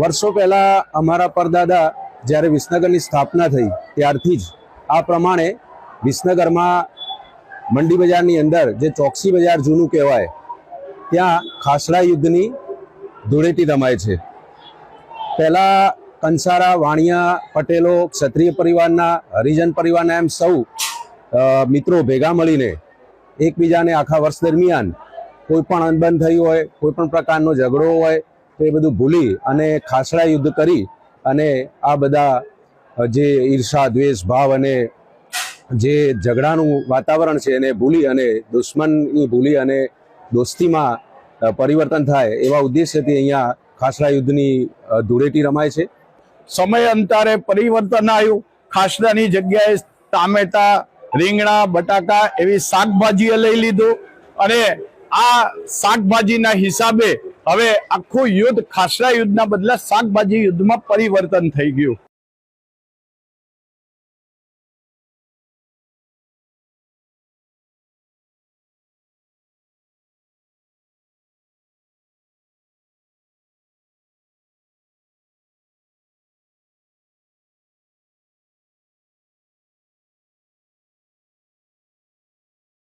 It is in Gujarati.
વર્ષો પહેલાં અમારા પરદાદા જ્યારે વિસનગરની સ્થાપના થઈ, ત્યારથી જ આ પ્રમાણે વિસનગરમાં મંડી બજારની અંદર જે ચોકસી બજાર જૂનું કહેવાય, ત્યાં ખાસડા યુદ્ધની ધૂળેટી રમાય છે. પહેલાં કંસારા, વાણિયા, પટેલો, ક્ષત્રિય પરિવારના, હરિજન પરિવારના એમ સૌ મિત્રો ભેગા મળીને એકબીજાને આખા વર્ષ દરમિયાન કોઈ પણ અનબન થઈ હોય, કોઈ પણ પ્રકારનો ઝઘડો હોય એ બધું ભૂલી અને ખાસડા યુદ્ધ કરી અને આ બધા જે ઈર્ષા, દ્વેષ, ભાવ અને જે ઝઘડાનું વાતાવરણ છે એને ભૂલી અને દુશ્મનની ભૂલી અને દોસ્તીમાં પરિવર્તન થાય એવા ઉદ્દેશ્યથી અહીંયા ખાસડા યુદ્ધની ધૂળેટી રમાય છે. સમય અંતરે પરિવર્તન આવ્યું. ખાસડાની જગ્યાએ ટામેટા, રીંગણા, બટાકા એવી શાકભાજીએ લઈ લીધું અને આ શાકભાજીના હિસાબે હવે આખું યુદ્ધ ખાસડા યુદ્ધના બદલે શાકભાજી યુદ્ધમાં પરિવર્તન થઈ ગયું.